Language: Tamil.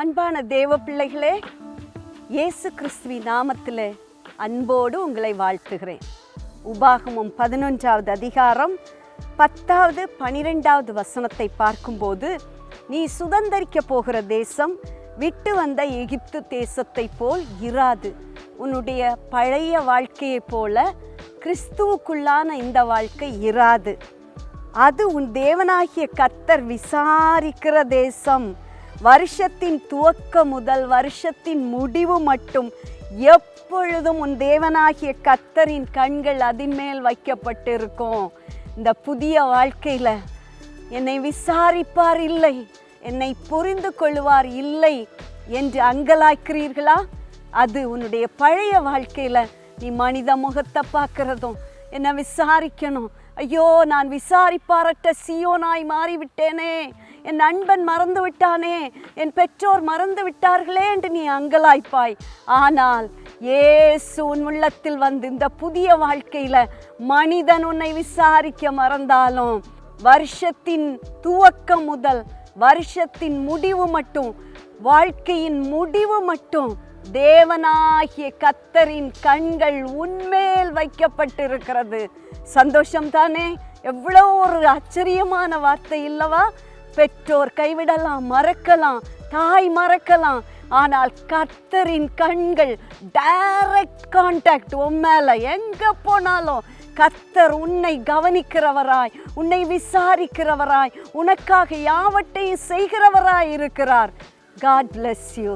அன்பான தேவ பிள்ளைகளே இயேசு கிறிஸ்துவி நாமத்தில் அன்போடு உங்களை வாழ்த்துகிறேன். உபாகமம் பதினொன்றாவது அதிகாரம் பத்தாவது பனிரெண்டாவது வசனத்தை பார்க்கும்போது நீ சுதந்தரிக்க போகிற தேசம் விட்டு வந்த எகிப்து தேசத்தை போல் இராது. உன்னுடைய பழைய வாழ்க்கையைப் போல கிறிஸ்துவுக்குள்ளான இந்த வாழ்க்கை இராது. அது உன் தேவனாகிய கத்தர் விசாரிக்கிற தேசம். வருஷத்தின் துவக்க முதல் வருஷத்தின் முடிவு மட்டும் எப்பொழுதும் உன் தேவனாகிய கத்தரின் கண்கள் அதன் மேல் வைக்கப்பட்டிருக்கும். இந்த புதிய வாழ்க்கையில் என்னை விசாரிப்பார் இல்லை என்னை புரிந்து கொள்வார் இல்லை என்று அங்கலாய்க்கிறீர்களா? அது உன்னுடைய பழைய வாழ்க்கையில் நீ மனித முகத்தை பார்க்குறதும் என்னை விசாரிக்கணும். ஐயோ நான் விசாரிப்பாரட்ட சியோனாய் மாறிவிட்டேனே. என் நண்பன் மறந்து விட்டானே என் பெற்றோர் மறந்து விட்டார்களே என்று நீ அங்கலாய்ப்பாய். ஆனால் ஏசு உன் உள்ளத்தில் வந்து இந்த புதிய வாழ்க்கையில மனிதன் உன்னை விசாரிக்க மறந்தாலும் வருஷத்தின் துவக்கம் முதல் வருஷத்தின் முடிவு மட்டும் வாழ்க்கையின் முடிவு மட்டும் தேவனாகிய கத்தரின் கண்கள் உன்மேல் வைக்கப்பட்டிருக்கிறது. சந்தோஷம் தானே? எவ்வளோ ஒரு ஆச்சரியமான வார்த்தை இல்லவா? பெற்றோர் கைவிடலாம் மறக்கலாம் தாய் மறக்கலாம். ஆனால் கத்தரின் கண்கள் டைரக்ட் கான்டாக்ட் உன் மேலே எங்கே போனாலும் கத்தர் உன்னை கவனிக்கிறவராய் உன்னை விசாரிக்கிறவராய் உனக்காக யாவற்றையும் செய்கிறவராய் இருக்கிறார். God bless you